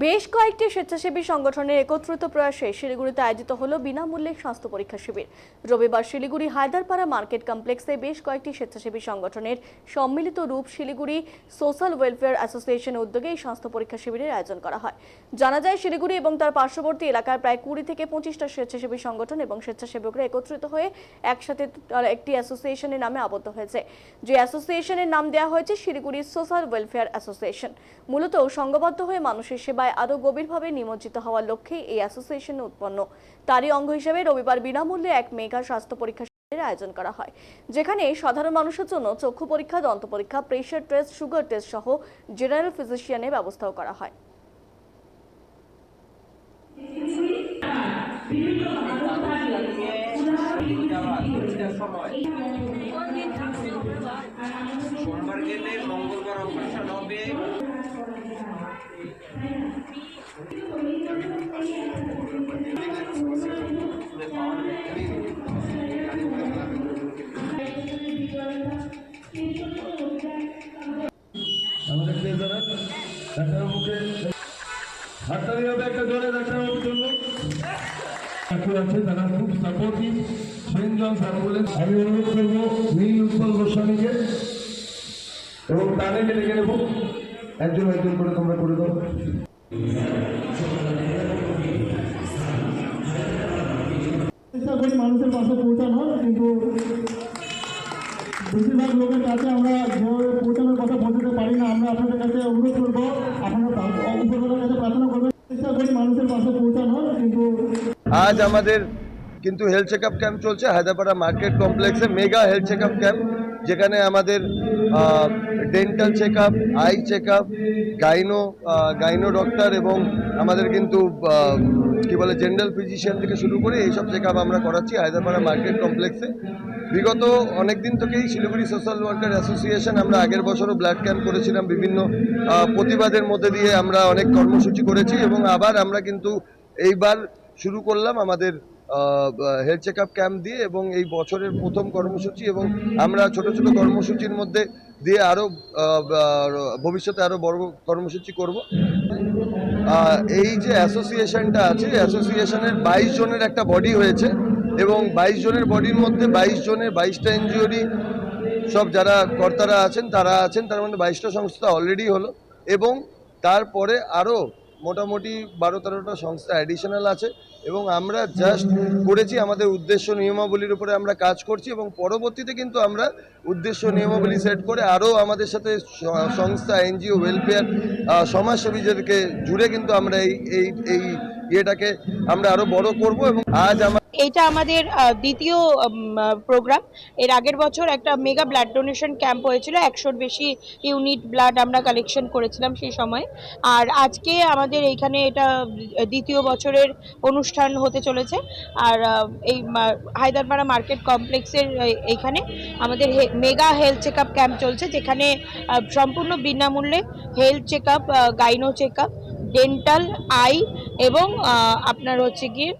বেশ কয়েকটি স্বেচ্ছাসেবী সংগঠনের একত্রিত প্রয়াসে শিলিগুড়িতে আয়োজিত হলো বিনামূল্যে স্বাস্থ্য পরীক্ষা শিবির। রবিবার শিলিগুড়ি হায়দারপাড়া মার্কেট কমপ্লেক্সে বেশ কয়েকটি স্বেচ্ছাসেবী সংগঠনের সম্মিলিত রূপ শিলিগুড়ি সোশ্যাল ওয়েলফেয়ার অ্যাসোসিয়েশন উদ্যোগে এই স্বাস্থ্য পরীক্ষা শিবিরের আয়োজন করা হয়। জানা যায়, শিলিগুড়ি এবং তার পার্শ্ববর্তী এলাকার প্রায় কুড়ি থেকে পঁচিশটা স্বেচ্ছাসেবী সংগঠন এবং স্বেচ্ছাসেবকরা একত্রিত হয়ে একসাথে একটি অ্যাসোসিয়েশনের নামে আবদ্ধ হয়েছে। যে অ্যাসোসিয়েশনের নাম দেওয়া হয়েছে শিলিগুড়ি সোশ্যাল ওয়েলফেয়ার অ্যাসোসিয়েশন। মূলত সংঘবদ্ধ হয়ে মানুষের সেবায় আরও গভীরভাবে নিমজ্জিত হওয়ার লক্ষ্যে এই অ্যাসোসিয়েশন উৎপন্ন। তারই অঙ্গ হিসেবে রবিবার বিনামূল্যে এক মেগা স্বাস্থ্য পরীক্ষা আয়োজন করা হয়, যেখানে সাধারণ মানুষের জন্য চক্ষু পরীক্ষা, দন্ত পরীক্ষা, প্রেশার টেস্ট, সুগার টেস্ট সহ জেনারেল ফিজিশিয়ানের ব্যবস্থাও করা হয়। সোমবার গেলে মঙ্গলবার অপারেশন হবে। আমাদের যারা ডাক্তারবাবুকে হাততালি হবে একটা জোরে জন্য ডাক্তার আছে তারা খুব সাপোর্টিভ সেনজন স্যার বলেন আমি অনুরোধ করব নীল উৎপল গোস্বামীকে এবং তাদেরকে ডেকে নেব। একজন একজন করে তোমরা করে দাও। চেষ্টা করি মানুষের পাশে পৌঁছানোর কিন্তু বেশিরভাগ লোকের কাছে আমরা যেভাবে পৌঁছানোর কথা পৌঁছাতে পারি না। আমরা আপনাদের কাছে অনুরোধ করব আপনারা উপরবেলার কাছে প্রার্থনা করবেন। চেষ্টা করি মানুষের পাশে পৌঁছানোর কিন্তু আজ আমাদের কিন্তু হেলথ চেক আপ ক্যাম্প চলছে হায়দ্রাপাড়া মার্কেট কমপ্লেক্সে mega health check up camp যেখানে আমাদের dental check up eye check up gyno gyno doctor এবং আমাদের কিন্তু কি বলে জেনারেল ফিজিশিয়ান থেকে শুরু করে এইসব চেক আপ আমরা করাচ্ছি হায়দ্রাপাড়া মার্কেট কমপ্লেক্সে বিগত অনেক দিন থেকেই শিলিগুড়ি সোশ্যাল ওয়ার্কার অ্যাসোসিয়েশন আমরা আগের বছরও ব্লাড ক্যাম্প করেছিলাম, বিভিন্ন প্রতিবাদের মধ্যে দিয়ে আমরা অনেক কর্মসূচি করেছি এবং আবার আমরা কিন্তু এইবার শুরু করলাম আমাদের হেলথ চেক আপ ক্যাম্প দিয়ে এবং এই বছরের প্রথম কর্মসূচি এবং আমরা ছোট ছোট কর্মসূচির মধ্যে দিয়ে আরও ভবিষ্যতে আরও বড় কর্মসূচি করব। এই যে অ্যাসোসিয়েশনটা আছে অ্যাসোসিয়েশনের বাইশ জনের একটা বডি হয়েছে এবং বাইশ জনের বডির মধ্যে বাইশ জনের বাইশটা এনজিওরই সব যারা কর্তারা আছেন, তারা আছেন, তার মধ্যে বাইশটা সংস্থা অলরেডি হলো এবং তারপরে আরও মোটামুটি বারো তেরোটা সংস্থা অ্যাডিশনাল আছে এবং আমরা জাস্ট করেছি আমাদের উদ্দেশ্য নিয়মাবলীর উপরে আমরা কাজ করছি এবং পরবর্তীতে কিন্তু আমরা উদ্দেশ্য নিয়মাবলী সেট করে আরও আমাদের সাথে সংস্থা, এনজিও ওয়েলফেয়ার সমাজসেবীদেরকে জুড়ে কিন্তু আমরা এই এই এই ইয়েটাকে আমরা আরও বড় করব এবং আজ এইটা আমাদের দ্বিতীয় প্রোগ্রাম। এর আগের বছর একটা মেগা ব্লাড ডোনেশন ক্যাম্প হয়েছিল, একশোর বেশি ইউনিট ব্লাড আমরা কালেকশন করেছিলাম সেই সময়। আর আজকে আমাদের এইখানে এটা দ্বিতীয় বছরের অনুষ্ঠান হতে চলেছে। আর এই হায়দ্রাপাড়া মার্কেট কমপ্লেক্সের এই- এইখানে আমাদের মেগা হেলথ চেক ক্যাম্প চলছে, যেখানে সম্পূর্ণ বিনামূল্যে health check up gyno check up dental, eye এবং আপনার হচ্ছে গিয়ে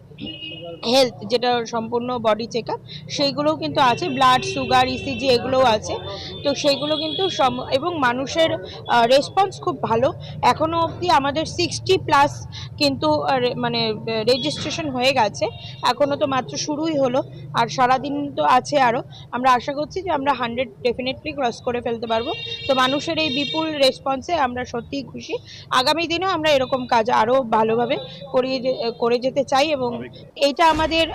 হেলথ যেটা সম্পূর্ণ বডি চেক আপ সেইগুলোও কিন্তু আছে ব্লাড সুগার ইসিজি এগুলোও আছে। তো সেইগুলো কিন্তু সম- এবং মানুষের রেসপন্স খুব ভালো। এখনও অবধি আমাদের সিক্সটি প্লাস কিন্তু মানে রেজিস্ট্রেশন হয়ে গেছে। এখনও তো মাত্র শুরুই হলো আর সারাদিন তো আছে আরও আমরা আশা করছি যে আমরা হান্ড্রেড ডেফিনেটলি ক্রস করে ফেলতে পারব। তো মানুষের এই বিপুল রেসপন্সে আমরা সত্যিই খুশি। আগামী দিনেও আমরা এরকম কাজ আরও ভালোভাবে করিয়ে করে যেতে চাই এবং এইটা আমাদের